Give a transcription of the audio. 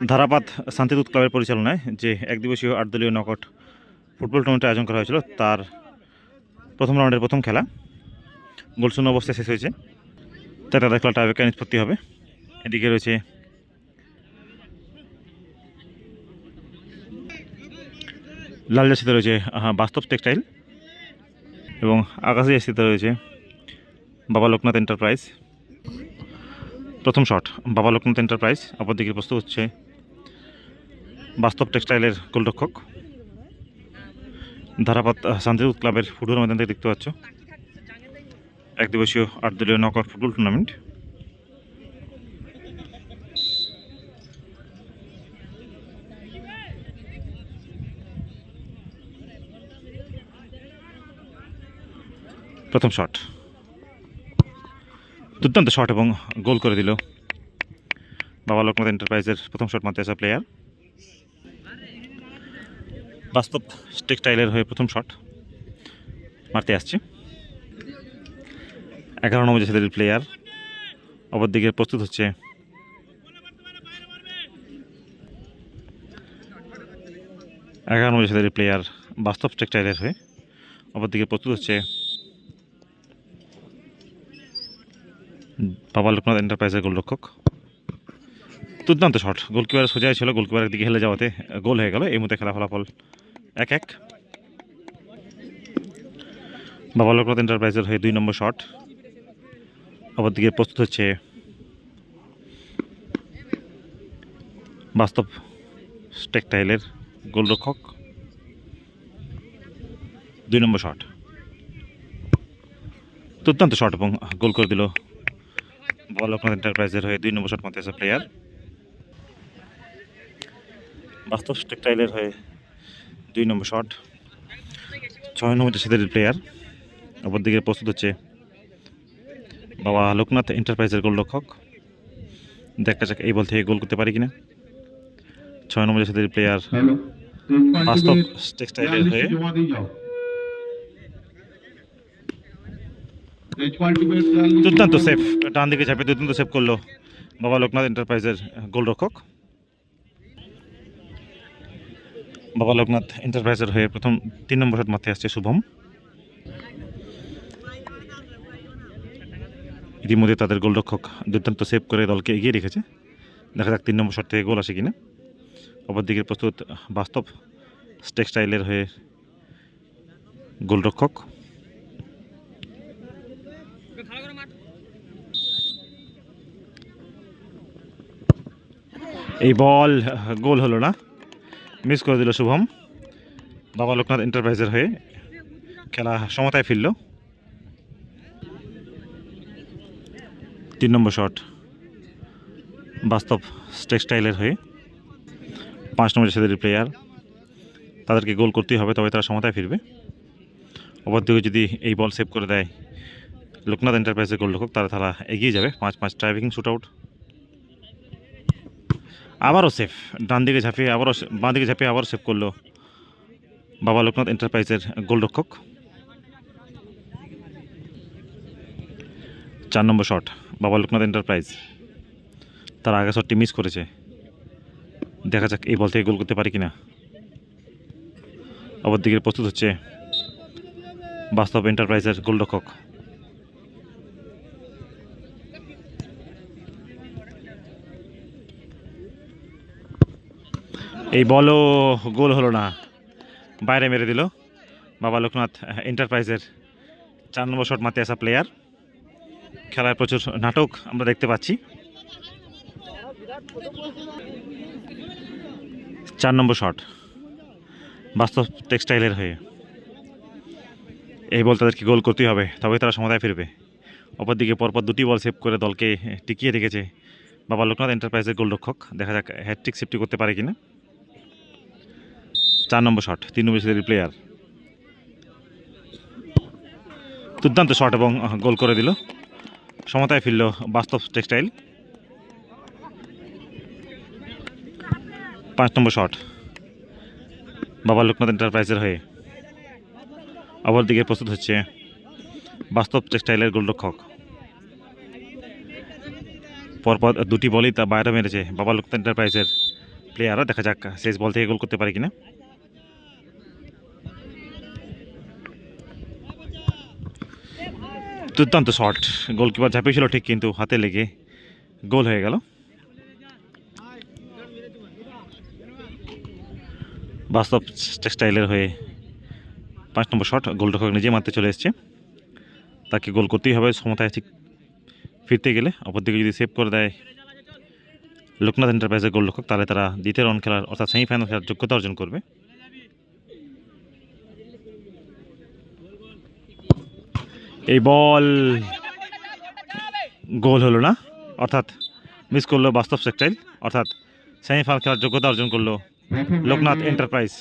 ধারাপাত শান্তিদূত ক্লাবের পরিচালনায় যে একদিবসীয় আটদলীয় নকআউট ফুটবল টুর্নামেন্টের আয়োজন করা হয়েছিল, তার প্রথম রাউন্ডের প্রথম খেলা গোলশূন্য অবস্থায় শেষ হয়েছে। তাই তাদের খেলাটা টাইব্রেকার নিষ্পত্তি হবে। এদিকে রয়েছে লাল জার্সিতে রয়েছে বাস্তব টেক্সটাইল এবং আকাশি জার্সিতে রয়েছে বাবা লোকনাথ এন্টারপ্রাইজ। প্রথম শট, বাবা লোকনাথ এন্টারপ্রাইজ, অপরদিকে প্রস্তুত হচ্ছে বাস্তব টেক্সটাইলের গোলরক্ষক। ধারাপাত শান্তিদূত ক্লাবের ফুটবল ময়দান থেকে দেখতে পাচ্ছ। এক দিবসীয় আট দলীয় নকআউট ফুটবল টুর্নামেন্ট। প্রথম শট। দুর্দান্ত শট এবং গোল করে দিল। বাবা লোকনাথ এন্টারপ্রাইজের প্রথম শট মাতে আসা প্লেয়ার বাস্তব টেক্সটাইলের হয়ে প্রথম শট মারতে আসছে। এগারো নম্বর জাতীয় প্লেয়ার অপর দিকে প্রস্তুত হচ্ছে এগারো নম্বর জাতীয় প্লেয়ার বাস্তব টেক্সটাইলের হয়ে অপর দিকে প্রস্তুত হচ্ছে বাবা লোকনাথ এন্টারপ্রাইজের গোলরক্ষক। দুর্দান্ত শট গোলকিপার সোজাই ছিল গোলকিপারের দিকে হেলে যাওয়াতে গোল হয়ে গেল, এই মুহূর্তে খেলা ফলাফল এক এক। বাবা লোকনাথ এন্টারপ্রাইজের হয়ে দুই নম্বর শট অপরদিকে প্রস্তুত হচ্ছে বাস্তব টেক্সটাইলের গোলরক্ষক। দুই নম্বর শট দুর্দান্ত শট এবং গোল করে দিল বাবা লোকনাথ এন্টারপ্রাইজের হয়ে দুই নম্বর শট মারতে আসা প্লেয়ার বাস্তব টেক্সটাইলের হয়ে দুই নম্বর শট ছয় নম্বর জাসিদের প্লেয়ার অপর দিকে প্রস্তুত হচ্ছে বাবা লোকনাথ এন্টারপ্রাইজের গোলরক্ষক। দেখা যাক এই বল থেকে গোল করতে পারি কিনা। ছয় নম্বর জাসিদের প্লেয়ার বাস্তব টেক্সটাইলের হয়ে। দুর্দান্ত সেফ ডান দিকে ঝাঁপে দুর্দান্ত সেভ করল বাবা লোকনাথ এন্টারপ্রাইজের গোলরক্ষক। বাবা লোকনাথ এন্টারপ্রাইজের হয়ে প্রথম তিন নম্বর শট মাথায় আসছে শুভম। ইতিমধ্যে তাদের গোলরক্ষক দুর্দান্ত সেভ করে দলকে এগিয়ে রেখেছে। দেখা যাক তিন নম্বর শট থেকে গোল আসে কিনা। অপরদিকে প্রস্তুত বাস্তব টেক্সটাইলের হয়ে গোলরক্ষক। এই বল গোল হলো না। মিস করে দিল শুভম। বাবা লোকনাথ এন্টারপ্রাইজের হয়ে খেলা সমতায় ফিরল। তিন নম্বর শট বাস্তব টেক্সটাইলের হয়ে পাঁচ নম্বর ছেলেদের প্লেয়ার তাদেরকে গোল করতেই হবে, তবে তারা সমতায় ফিরবে। অপরদিকে যদি এই বল সেভ করে দেয়, লোকনাথ এন্টারপ্রাইজের গোলরক্ষক তারা তারা এগিয়ে যাবে। পাঁচ পাঁচ ড্রাইভিং শুট আউট আবারও সেফ ডান দিকে ঝাঁপিয়ে আবারও বাঁ দিকে ঝাঁপিয়ে আবারও সেভ করল বাবা লোকনাথ এন্টারপ্রাইজের গোলরক্ষক। চার নম্বর শট বাবা লোকনাথ এন্টারপ্রাইজ তার আগে শটটি মিস করেছে। দেখা যাক এই বল থেকে গোল করতে পারি কিনা। অপরদিকে প্রস্তুত হচ্ছে বাস্তব এন্টারপ্রাইজের গোলরক্ষক। এই বলও গোল হলো না। বাইরে মেরে দিল। বাবা লোকনাথ এন্টারপ্রাইজের চার নম্বর শট মারতে আসা প্লেয়ার খেলায় প্রচুর নাটক আমরা দেখতে পাচ্ছি। চার নম্বর শট। বাস্তব টেক্সটাইলের হয়ে। এই বল তাদেরকে গোল করতেই হবে তবে তারা সমতায় ফিরবে। অপরদিকে পরপর দুটি বল সেভ করে দলকে টিকিয়ে রেখেছে বাবা লোকনাথ এন্টারপ্রাইজের গোলরক্ষক। দেখা যাক হ্যাট্রিক সেফটি করতে পারে কিনা। চার নম্বর শট, তিন নম্বর সিরিজের প্লেয়ার দুর্দান্ত শট এবং গোল করে দিল। সমতায় ফিরল বাস্তব টেক্সটাইল পাঁচ নম্বর শট। বাবা লোকনাথ এন্টারপ্রাইজের হয়ে অপরদিকে প্রস্তুত হচ্ছে বাস্তব টেক্সটাইলের গোলরক্ষক। পরপর দুটি বলই তা বাইরে মেরেছে বাবা লোকনাথ এন্টারপ্রাইজের প্লেয়াররা দেখা যাক, শেষ বল থেকে গোল করতে পারে কিনা। দুর্দান্ত শট। গোলকিপার ঝাঁপিয়েছিল ঠিক কিন্তু হাতে লেগে গোল হয়ে গেল। বাস্তব টেক্সটাইলের হয়ে পাঁচ নম্বর শট গোলরক্ষক নিজে মারতে চলে এসছে। তাকে গোল করতেই হবে, সমতায় ঠিক ফিরতে গেলে। অপরদিকে যদি সেভ করে দেয় লোকনাথ এন্টারপ্রাইজের গোলরক্ষক, তাহলে তারা দ্বিতীয় রাউন্ড খেলার অর্থাৎ সেমিফাইনাল খেলার যোগ্যতা অর্জন করবে। এই বল গোল হলো না? অর্থাৎ মিস করল বাস্তব সেক্টাইল অর্থাৎ সেমিফাইনাল খেলার যোগ্যতা অর্জন করল লোকনাথ এন্টারপ্রাইজ